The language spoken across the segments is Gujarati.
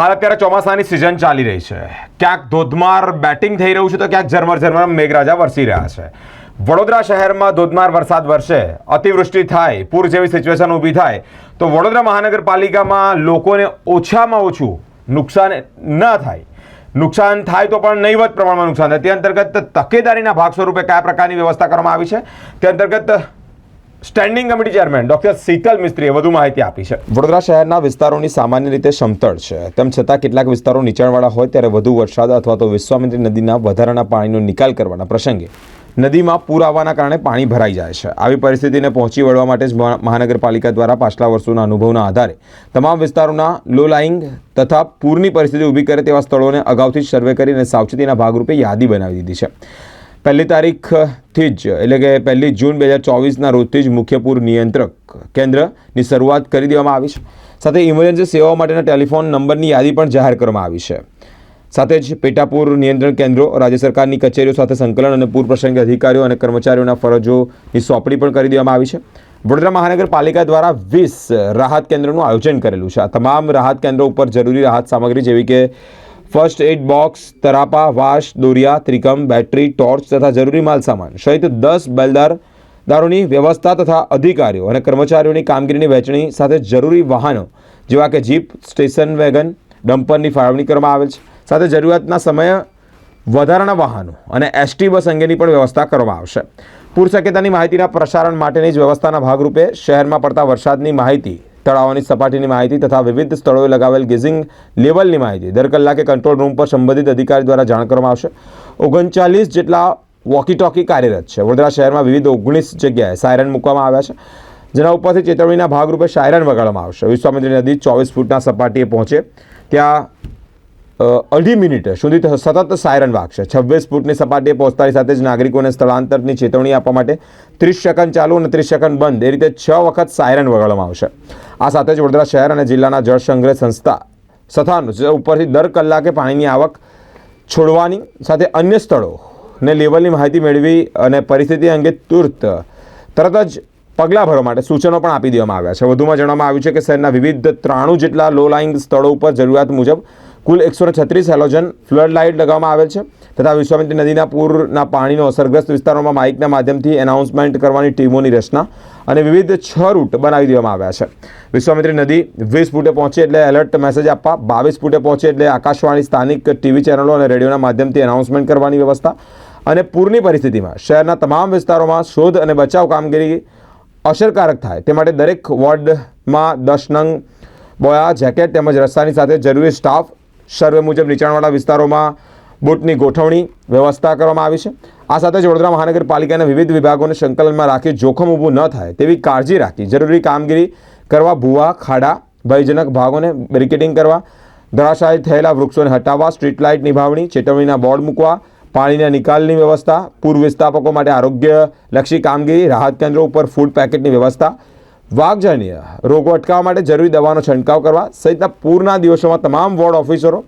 હાલ અત્યારે ચોમાસાની સિઝન ચાલી રહી છે. ક્યાંક ધોધમાર બેટિંગ થઈ રહ્યું છે તો ક્યાંક ઝરમર ઝરમર મેઘરાજા વરસી રહ્યા છે. વડોદરા શહેરમાં ધોધમાર વરસાદ વરસે. અતિવૃષ્ટિ થાય, પૂર જેવી સિચ્યુએશન ઊભી થાય. તો વડોદરા મહાનગરપાલિકામાં લોકોને ઓછામાં ઓછું નુકસાન ન થાય. નુકસાન થાય તો પણ નહીવત પ્રમાણમાં નુકસાન થાય. તે અંતર્ગત તકેદારીના ભાગ સ્વરૂપે કયા પ્રકારની વ્યવસ્થા કરવામાં આવી છે? તે અંતર્ગત standing committee chairman doctor Sheetal મિસ્ત્રીએ વધુ માહિતી આપી છે. વડોદરા શહેરના વિસ્તારોની સામાન્ય રીતે સમતળ છે. તેમ છતાં કેટલાક વિસ્તારો નીચાણવાળા હોય ત્યારે વધુ વરસાદ અથવા તો વિશ્વામિત્રી નદીના વધારાના પાણીનો નિકાલ કરવાના પ્રસંગે નદીમાં પૂર આવવાના કારણે પાણી ભરાઈ જાય છે. આવી પરિસ્થિતિને પહોંચી વળવા માટે જ મહાનગરપાલિકા દ્વારા પાછલા વર્ષોના અનુભવના આધારે તમામ વિસ્તારોના લો લાઇંગ તથા પૂરની પરિસ્થિતિ ઊભી કરે તેવા સ્થળોને અગાઉથી જ સર્વે કરીને સાવચેતીના ભાગરૂપે યાદી બનાવી દીધી છે. પહેલી તારીખથી જ, એટલે કે પહેલી જૂન બે હજાર ચોવીસના રોજથી જ મુખ્ય પૂર નિયંત્રક કેન્દ્રની શરૂઆત કરી દેવામાં આવી છે. સાથે ઇમરજન્સી સેવાઓ માટેના ટેલિફોન નંબરની યાદી પણ જાહેર કરવામાં આવી છે. સાથે જ પેટાપૂર નિયંત્રણ કેન્દ્રો, રાજ્ય સરકારની કચેરીઓ સાથે સંકલન અને પૂર પ્રસંગે અધિકારીઓ અને કર્મચારીઓના ફરજોની સોંપણી પણ કરી દેવામાં આવી છે. વડોદરા મહાનગરપાલિકા દ્વારા વીસ રાહત કેન્દ્રોનું આયોજન કરેલું છે. આ તમામ રાહત કેન્દ્રો ઉપર જરૂરી રાહત સામગ્રી જેવી કે ફર્સ્ટ એડ બોક્સ, તરાપા વાશ દોરિયા ત્રિકમ બેટરી, ટોર્ચ તથા જરૂરી માલ સામાન સહિત દસ બેલદારદારોની વ્યવસ્થા તથા અધિકારીઓ અને કર્મચારીઓની કામગીરીની વહેંચણી સાથે જરૂરી વાહનો, જેવા કે જીપ, સ્ટેશન વેગન, ડમ્પરની ફાળવણી કરવામાં આવેલ છે. સાથે જરૂરિયાતના સમયે વધારાના વાહનો અને એસટી બસ અંગેની પણ વ્યવસ્થા કરવામાં આવશે. પૂર શક્યતાની માહિતીના પ્રસારણ માટેની જ વ્યવસ્થાના ભાગરૂપે શહેરમાં પડતા વરસાદની માહિતી તળાવોની સપાટીની માહિતી તથા વિવિધ સ્થળોએ લગાવેલ ગેઝિંગ લેવલની માહિતી. દર કલાકે કંટ્રોલ રૂમ પર સંબંધિત અધિકારી દ્વારા જાણ કરવામાં આવશે. ઓગણચાલીસ જેટલા વોકી ટોકી કાર્યરત છે. વડોદરા શહેરમાં વિવિધ ઓગણીસ જગ્યાએ સાયરન મૂકવામાં આવ્યા છે, જેના ઉપરથી ચેતવણીના ભાગરૂપે સાયરન વગાડવામાં આવશે. વિશ્વામિત્રી નદી ચોવીસ ફૂટના સપાટીએ પહોંચે. ત્યાં અઢી મિનિટ સુધી સતત સાયરન વાગશે. છવ્વીસ ફૂટની સપાટીએ પહોંચતાની સાથે જ નાગરિકોને સ્થળાંતરની ચેતવણી આપવા માટે ત્રીસ સેકન્ડ ચાલુ અને ત્રીસ સેકન્ડ બંધ. એ રીતે છ વખત સાયરન વગાડવામાં આવશે. આ સાથે જ વડોદરા શહેર અને જિલ્લાના જળ સંગ્રહ સંસ્થા સથાન ઉપરથી દર કલાકે પાણીની આવક છોડવાની સાથે અન્ય સ્થળોને લેવલની માહિતી મેળવી અને પરિસ્થિતિ અંગે તુરત તરત જ પગલાં ભરવા માટે સૂચનો પણ આપી દેવામાં આવ્યા છે. વધુમાં જણાવવામાં આવ્યું છે કે શહેરના વિવિધ ત્રાણું જેટલા લો લાઇંગ સ્થળો ઉપર જરૂરિયાત મુજબ કુલ એકસો છત્રીસ હેલોજન ફ્લડ લાઇટ લગાવવામાં આવેલ છે તથા વિશ્વામિત્રી નદીના પૂરના પાણીનો અસરગ્રસ્ત વિસ્તારોમાં માઇકના માધ્યમથી એનાઉન્સમેન્ટ કરવાની ટીમોની રચના અને વિવિધ છ રૂટ બનાવી દેવામાં આવ્યા છે. વિશ્વામિત્રી નદી વીસ ફૂટે પહોંચે એટલે એલર્ટ મેસેજ આપવા, બાવીસ ફૂટે પહોંચે એટલે આકાશવાણી, સ્થાનિક ટીવી ચેનલો અને રેડિયોના માધ્યમથી એનાઉન્સમેન્ટ કરવાની વ્યવસ્થા અને પૂરની પરિસ્થિતિમાં શહેરના તમામ વિસ્તારોમાં શોધ અને બચાવ કામગીરી અસરકારક થાય તે માટે દરેક વોર્ડમાં દસ નંગ બોયા, જેકેટ તેમજ રસ્તાની સાથે જરૂરી સ્ટાફ સર્વે મુજબ નીચાણવાળા વિસ્તારોમાં બોટની ગોઠવણી વ્યવસ્થા કરવામાં આવી છે. આ સાથે જ વડોદરા મહાનગરપાલિકાના વિવિધ વિભાગોને સંકલનમાં રાખી જોખમ ઊભું ન થાય તેવી કાળજી રાખી જરૂરી કામગીરી કરવા ભૂવા, ખાડા, ભયજનક ભાગોને બેરિકેડિંગ કરવા, ધરાશાયી થયેલા વૃક્ષોને હટાવવા સ્ટ્રીટ લાઇટ નિભાવણી, ચેતવણીના બોર્ડ મૂકવા, પાણીના નિકાલની વ્યવસ્થા, પૂર વિસ્થાપકો માટે આરોગ્યલક્ષી કામગીરી, રાહત કેન્દ્રો ઉપર ફૂડ પેકેટની વ્યવસ્થા વાઘજન્ય રોગો અટકાવવા માટે જરૂરી દવાનો છંટકાવ કરવા સહિતના પૂરના દિવસોમાં તમામ વોર્ડ ઓફિસરો,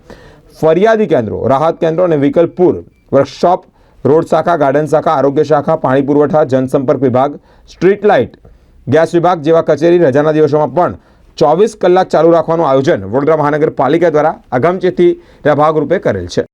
ફરિયાદી કેન્દ્રો, રાહત કેન્દ્રો અને વિકલ્પ પૂર વર્કશોપ, રોડ શાખા, ગાર્ડન શાખા, આરોગ્ય શાખા, પાણી પુરવઠા, જનસંપર્ક વિભાગ, સ્ટ્રીટ લાઇટ, ગેસ વિભાગ જેવા કચેરી રજાના દિવસોમાં પણ ચોવીસ કલાક ચાલુ રાખવાનું આયોજન વડોદરા મહાનગરપાલિકા દ્વારા અગમચેતીના ભાગરૂપે કરેલ છે.